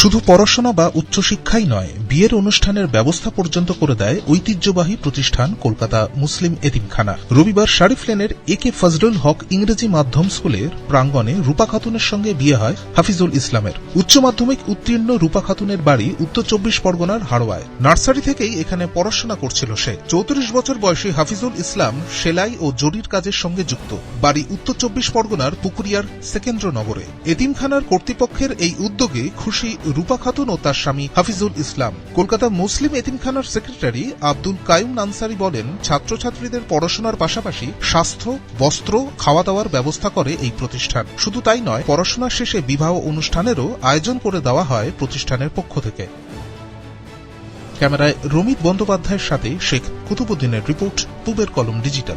শুধু পড়াশোনা বা উচ্চশিক্ষাই নয়, বিয়ের অনুষ্ঠানের ব্যবস্থা পর্যন্ত করে দেয় ঐতিহ্যবাহী প্রতিষ্ঠান কলকাতা মুসলিম এতিমখানা। রবিবার শারিফ লেনের এ কে ফজলুল হক ইংরেজি মাধ্যম স্কুলের প্রাঙ্গণে রূপা খাতুনের সঙ্গে বিয়ে হয় হাফিজুল ইসলামের। উচ্চ মাধ্যমিক উত্তীর্ণ রূপা খাতুনের বাড়ি উত্তর চব্বিশ পরগনার হাড়োয়ায়। নার্সারি থেকেই এখানে পড়াশোনা করছিল সে। চৌত্রিশ বছর বয়সী হাফিজুল ইসলাম সেলাই ও জরির কাজের সঙ্গে যুক্ত। বাড়ি উত্তর চব্বিশ পরগনার পুকুরিয়ার সেকেন্দ্রনগরে। এতিমখানার কর্তৃপক্ষের এই উদ্যোগে খুশি রূপা খাতুন ও তার স্বামী হাফিজুল ইসলাম। কলকাতা মুসলিম এতিমখানার সেক্রেটারি আব্দুল কায়ুম নানসারি বলেন, ছাত্রছাত্রীদের পড়াশোনার পাশাপাশি স্বাস্থ্য, বস্ত্র খাওয়া দাওয়ার ব্যবস্থা করে এই প্রতিষ্ঠান। শুধু তাই নয় পড়াশোনা শেষে বিবাহ অনুষ্ঠানেরও আয়োজন করে দেওয়া হয় প্রতিষ্ঠানের পক্ষ থেকে। ক্যামেরায় রমিত বন্দ্যোপাধ্যায়ের সাথে শেখ কুতুবুদ্দিনের রিপোর্ট, পূবের কলম ডিজিটাল।